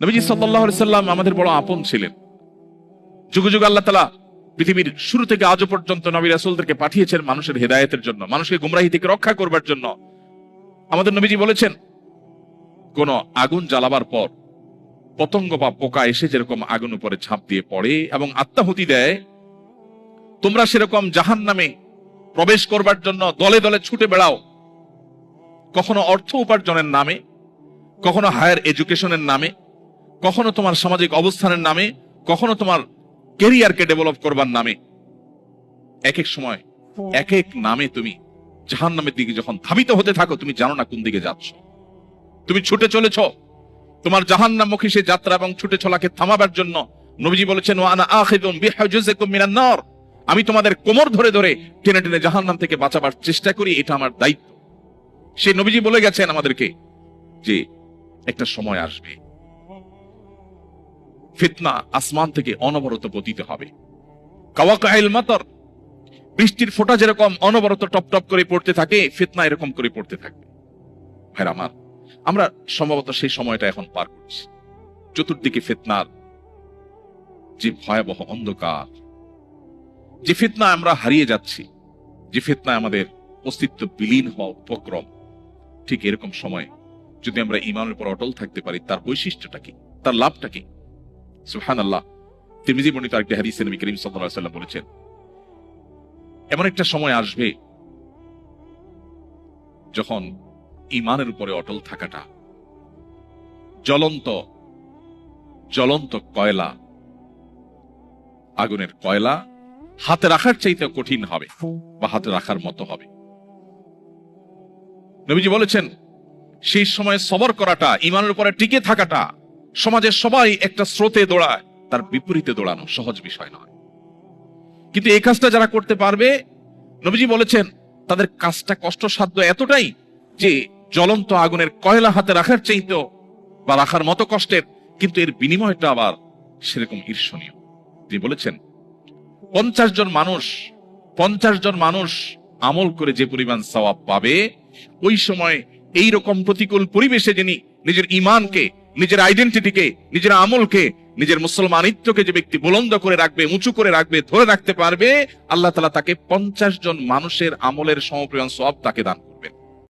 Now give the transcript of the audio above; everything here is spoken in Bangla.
নবীজি সাল্লাহ সাল্লাম আমাদের বড় আপন ছিলেন। যুগ যুগ আল্লাহ তালা পৃথিবীর শুরু থেকে আজও পর্যন্ত নবী রাসুলদেরকে পাঠিয়েছেন মানুষের হেদায়েতের জন্য, মানুষকে গুমরাহি থেকে রক্ষা করবার জন্য। আমাদের নবীজি বলেছেন, কোন আগুন জ্বালাবার পর পতঙ্গ বা পোকা এসে যেরকম আগুন উপরে ঝাঁপ দিয়ে পড়ে এবং আত্মাহুতি দেয়, তোমরা সেরকম জাহান নামে প্রবেশ করবার জন্য দলে দলে ছুটে বেড়াও। কখনো অর্থ উপার্জনের নামে, কখনো হায়ার এডুকেশনের নামে কখনো তোমার সামাজিক অবস্থানের নামে, কখনো তোমার কেরিয়ারকে ডেভেলপ করবার নামে। এক এক সময় এক এক নামে তুমি জাহান নামের দিকে যখন ধাবিত হতে থাকো, তুমি জানো না কোন দিকে যাচ্ছ। তুমি ছুটে চলেছ, তোমার জাহান নামমুখী সে যাত্রা এবং ছুটে চলাকে থামাবার জন্য নবীজি বলেছেন আমি তোমাদের কোমর ধরে ধরে টেনে টেনে জাহান্নাম থেকে বাঁচাবার চেষ্টা করি, এটা আমার দায়িত্ব। সে নবীজি বলে গেছেন আমাদেরকে যে একটা সময় আসবে। ফিতনা আসমান থেকে অনবরত পতিত হবে। কাওয়াকাইল মাতর, বৃষ্টির ফোঁটা যেরকম অনবরত টপ টপ করে পড়তে থাকে, ফিতনা এরকম করে পড়তে থাকবে ভাইরা আমার, আমরা সম্ভবত সেই সময়টা এখন পার করছি। চতুর্দিকে ফিতনার যে ভয়াবহ অন্ধকার, যে ফিতনা আমরা হারিয়ে যাচ্ছি, যে ফিতনা আমাদের অস্তিত্ব বিলীন হওয়া উপক্রম, ঠিক এরকম সময় যদি আমরা ইমানের উপর অটল থাকতে পারি, তার বৈশিষ্ট্যটা কি? তার লাভটা কি? তিরমিজি বর্ণিত আরেকটি হাদিসে নবী করিম আলাইহি সাল্লাম বলেছেন, এমন একটা সময় আসবে যখন ইমানের উপরে অটল থাকাটা, জ্বলন্ত জ্বলন্ত কয়লা, আগুনের কয়লা হাতে রাখার চাইতে কঠিন হবে বা হাতে রাখার মতো হবে। নবীজি বলেছেন, সেই সময় সবর করাটা ইমানের উপরে টিকে থাকাটা সমাজের সবাই একটা স্রোতে দৌড়ায়, তার বিপরীতে দৌড়ানো সহজ বিষয় নয়। কিন্তু এই কাজটা যারা করতে পারবে, নবীজি বলেছেন, তাদের কাজটা কষ্টসাধ্য এতটাই যে জ্বলন্ত আগুনের কয়লা হাতে রাখার চাইতেও বা রাখার মতো কষ্টের, কিন্তু এর বিনিময়টা আবার সেরকম ঈর্ষণীয়। তিনি বলেছেন, পঞ্চাশ জন মানুষ, পঞ্চাশ জন মানুষ আমল করে যে পরিমাণ সওয়াব পাবে, ওই সময় এই রকম প্রতিকূল পরিবেশে যিনি নিজের ইমানকে নিজের আইডেন্টিটিকে নিজের আমলকে, নিজের মুসলমানিত্বকে যে ব্যক্তি বুলন্দ করে রাখবে, উঁচু করে রাখবে, ধরে রাখতে পারবে, আল্লাহ তালা তাকে পঞ্চাশ জন মানুষের আমলের সমপ্রিয়ন সব তাকে দান